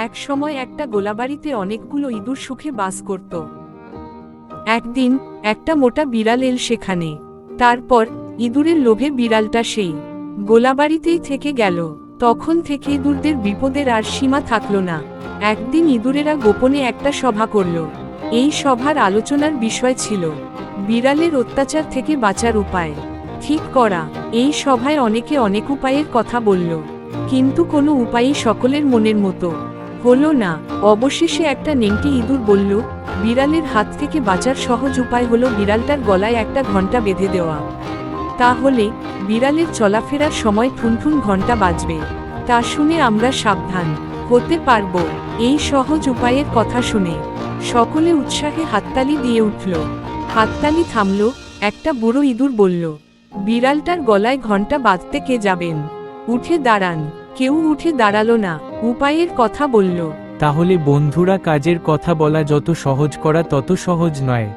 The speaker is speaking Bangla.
এক সময় একটা গোলাবাড়িতে অনেকগুলো ইঁদুর সুখে বাস করত। একদিন, একটা মোটা বিড়াল এল সেখানে। তারপর, ইঁদুরের লোভে বিড়ালটা সেই গোলাবাড়িতেই থেকে গেল। তখন থেকে ইঁদুরদের বিপদের আর সীমা থাকল না। একদিন ইঁদুরেরা গোপনে একটা সভা করল। এই সভার আলোচনার বিষয় ছিল বিড়ালের অত্যাচার থেকে বাঁচার উপায়। ঠিক করা, এই সভায় অনেকে অনেক উপায়ের কথা বলল। কিন্তু কোনো উপায়ই সকলের মনের মতো। হলো না। অবশেষে একটা নেংটি ইঁদুর বলল, বিড়ালের হাত থেকে বাঁচার সহজ উপায় হলো বিড়ালটার গলায় একটা ঘণ্টা বেঁধে দেওয়া। তাহলে, বিড়ালের চলাফেরার সময় ঠুনঠুন ঘণ্টা বাজবে। তা শুনে আমরা সাবধান। হতে পারব। এই সহজ উপায়ের কথা শুনে। সকলে উৎসাহে হাততালি দিয়ে উঠল। হাততালি থামল। একটা বুড়ো ইঁদুর বলল, বিড়ালটার গলায় ঘণ্টা বাঁধতে কে যাবেন? উঠে দাঁড়ান। কেউ উঠে দাঁড়াল না, উপায়ের কথা বলল। তাহলে বন্ধুরা কাজের কথা বলা যত সহজ করা তত সহজ নয়।